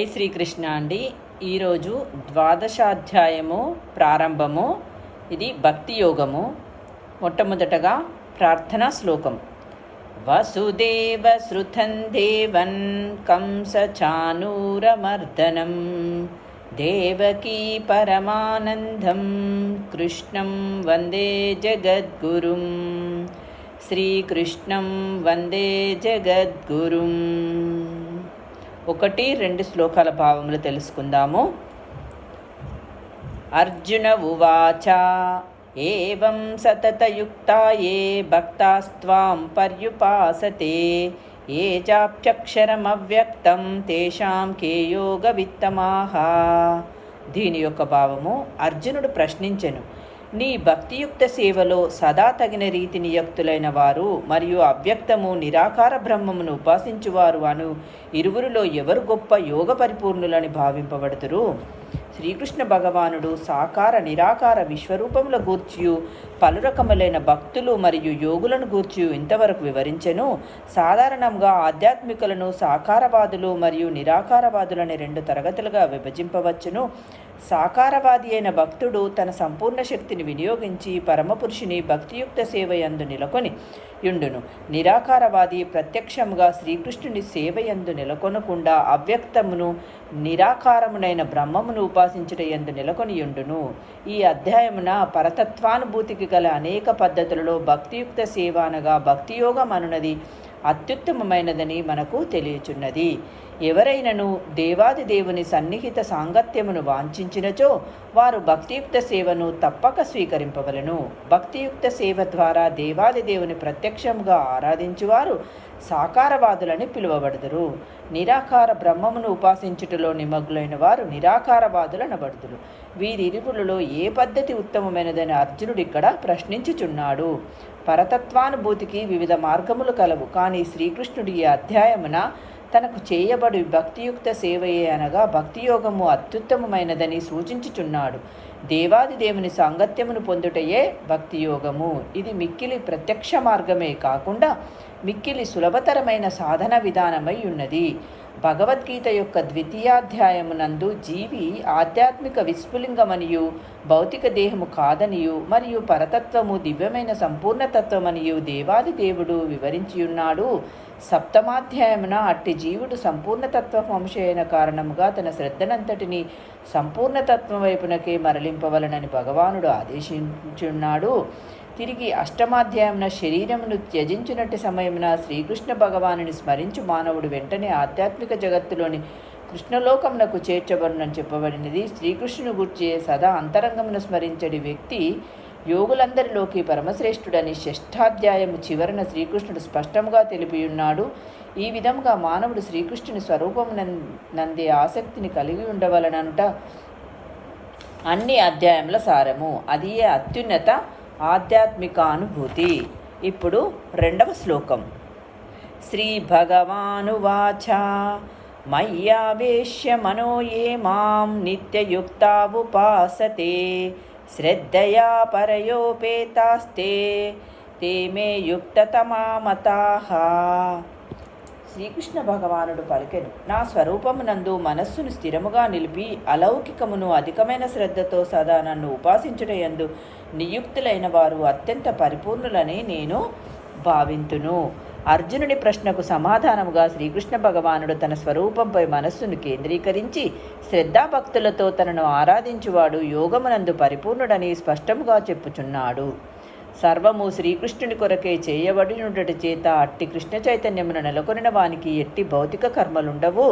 జై శ్రీకృష్ణ అండి. ఈరోజు ద్వాదశాధ్యాయము ప్రారంభము. ఇది భక్తి యోగము. మొట్టమొదటగా ప్రార్థనా శ్లోకం. వసుదేవ శృతం దేవన్ కంస చానూరమర్దనం దేవకీ పరమానందం. కృష్ణం వందే జగద్గురుం. శ్రీకృష్ణం వందే జగద్గురుం. ఒకటి రెండు శ్లోకాల భావములు తెలుసుకుందాము. అర్జున ఉవాచ ఏవం సతతయుక్తాయే ఏ భక్తాస్త్వాం పర్యుపాసతే ఏ చాప్యక్షరమవ్యక్తం తేషాం కే యోగ విత్తమాహ. దీని యొక్క భావము అర్జునుడు ప్రశ్నించెను. నీ భక్తియుక్త సేవలో సదా తగిన రీతి నియక్తులైన వారు మరియు అవ్యక్తము నిరాకార బ్రహ్మమును ఉపాసించువారు అను ఇరువురిలో ఎవరు గొప్ప యోగ పరిపూర్ణులని భావింపబడుతురు? శ్రీకృష్ణ భగవానుడు సాకార నిరాకార విశ్వరూపముల గూర్చియు పలు రకములైన భక్తులు మరియు యోగులను గూర్చియు ఇంతవరకు వివరించెను. సాధారణంగా ఆధ్యాత్మికులను సాకారవాదులు మరియు నిరాకారవాదులని రెండు తరగతులుగా విభజింపవచ్చును. సాకారవాది అయిన భక్తుడు తన సంపూర్ణ శక్తిని వినియోగించి పరమపురుషుని భక్తియుక్త సేవయందు నెలకొని యుండును. నిరాకారవాది ప్రత్యక్షముగా శ్రీకృష్ణుని సేవయందు నెలకొనకుండా అవ్యక్తమును నిరాకారమునైన బ్రహ్మమును ఎందు నెలకొని యుండును ఈ అధ్యాయమున పరతత్వానుభూతికి గల అనేక పద్ధతులలో భక్తియుక్త సేవ అనగా భక్తియోగం అనున్నది అత్యుత్తమమైనదని మనకు తెలియచున్నది. ఎవరైనను దేవాది దేవుని సన్నిహిత సాంగత్యమును వాంఛించినచో వారు భక్తియుక్త సేవను తప్పక స్వీకరింపవలను. భక్తియుక్త సేవ ద్వారా దేవాది దేవుని ప్రత్యక్షంగా ఆరాధించువారు సాకారవాదులని పిలువబడుదురు. నిరాకార బ్రహ్మమును ఉపాసించుటలో నిమగ్నులైన వారు నిరాకారవాదులనబడుదురు. వీరిరువులలో ఏ పద్ధతి ఉత్తమమైనదని అర్జునుడు ఇక్కడ ప్రశ్నించుచున్నాడు. పరతత్వానుభూతికి వివిధ మార్గములు కలవు. కానీ శ్రీకృష్ణుడి ఈ అధ్యాయమున తనకు చేయబడి భక్తియుక్త సేవయే అనగా భక్తియోగము అత్యుత్తమమైనదని సూచించుచున్నాడు. దేవాది దేవుని సాంగత్యమును పొందుటయే భక్తియోగము. ఇది మిక్కిలి ప్రత్యక్ష మార్గమే కాకుండా మిక్కిలి సులభతరమైన సాధన విధానమై ఉన్నది. భగవద్గీత యొక్క ద్వితీయాధ్యాయమునందు జీవి ఆధ్యాత్మిక విస్ఫులింగమనియు భౌతిక దేహము కాదనియు మరియు పరతత్వము దివ్యమైన సంపూర్ణతత్వమనియు దేవాది దేవుడు వివరించియున్నాడు. సప్తమాధ్యాయమున అట్టి జీవుడు సంపూర్ణతత్వ అంశైన కారణముగా తన శ్రద్ధనంతటిని సంపూర్ణతత్వం వైపునకే మరలింపవలనని భగవానుడు ఆదేశించున్నాడు. తిరిగి అష్టమాధ్యాయమున శరీరమును త్యజించినట్టు సమయమున శ్రీకృష్ణ భగవానుని స్మరించు మానవుడు వెంటనే ఆధ్యాత్మిక జగత్తులోని కృష్ణలోకమునకు చేర్చబడునని చెప్పబడినది. శ్రీకృష్ణుని గుర్చే సదా అంతరంగమును స్మరించడి వ్యక్తి యోగులందరిలోకి పరమశ్రేష్ఠుడని షష్ఠాధ్యాయము చివరన శ్రీకృష్ణుడు స్పష్టంగా తెలిపియున్నాడు. ఈ విధంగా మానవుడు శ్రీకృష్ణుని స్వరూపం నందే ఆసక్తిని కలిగి ఉండవలనంట. అన్ని అధ్యాయముల సారము. అది అత్యున్నత ఆధ్యాత్మిక అనుభూతి ఇప్పుడు రెండవ శ్లోకం. శ్రీ భగవానువాచ మయ్యావేశ్య మనో ఏ మాం నిత్యయుక్తావుపాసతే. శ్రద్ధయా పరయోపేతాస్తే. తే మే యుక్తతమామతాహ శ్రీకృష్ణ భగవానుడు పలికెను. నా స్వరూపమునందు మనస్సును స్థిరముగా నిలిపి అలౌకికమును అధికమైన శ్రద్ధతో సదా నన్ను ఉపాసించుటయందు నియుక్తులైన వారు అత్యంత పరిపూర్ణులని నేను భావింతును. అర్జునుడి ప్రశ్నకు సమాధానముగా శ్రీకృష్ణ భగవానుడు తన స్వరూపంపై మనస్సును కేంద్రీకరించి శ్రద్ధాభక్తులతో తనను ఆరాధించువాడు యోగమునందు పరిపూర్ణుడని స్పష్టముగా చెప్పుచున్నాడు. సర్వము శ్రీకృష్ణుని కొరకే చేయబడినుండటి చేత అట్టి కృష్ణ చైతన్యమును నెలకొనిన వానికి ఎట్టి భౌతిక కర్మలుండవు.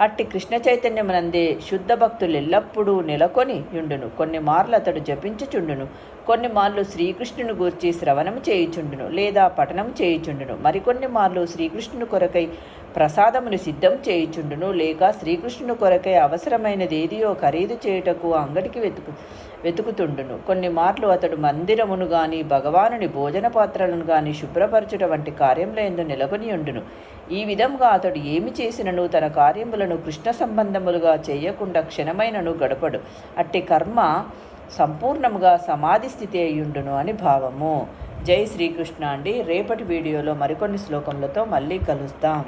అట్టి కృష్ణ చైతన్యమునందే శుద్ధ భక్తులు ఎల్లప్పుడూ నెలకొని యుండును. కొన్ని మార్లు అతడు జపించుచుండును. కొన్ని మార్లు శ్రీకృష్ణుని గూర్చి శ్రవణం చేయుచుండును లేదా పఠనం చేయుచుండును. మరికొన్ని మార్లు శ్రీకృష్ణుని కొరకై ప్రసాదమును సిద్ధం చేయుచుండును లేక శ్రీకృష్ణుని కొరకై అవసరమైనదేదియో ఖరీదు చేయుటకు అంగడికి వెతుకు వెతుకుతుండును. కొన్ని మార్లు అతడు మందిరమును గాని భగవానుని భోజన పాత్రలను గాని శుభ్రపరచుట వంటి కార్యములందు నెలకొని ఉండును ఈ విధంగా అతడు ఏమి చేసినను తన కార్యములను కృష్ణ సంబంధములుగా చేయకుండా క్షణమైనను గడపడు. అట్టి కర్మ సంపూర్ణముగా సమాధి స్థితి అయ్యుండును అని భావము. జై శ్రీకృష్ణ అండి. రేపటి వీడియోలో మరికొన్ని శ్లోకములతో మళ్ళీ కలుస్తాం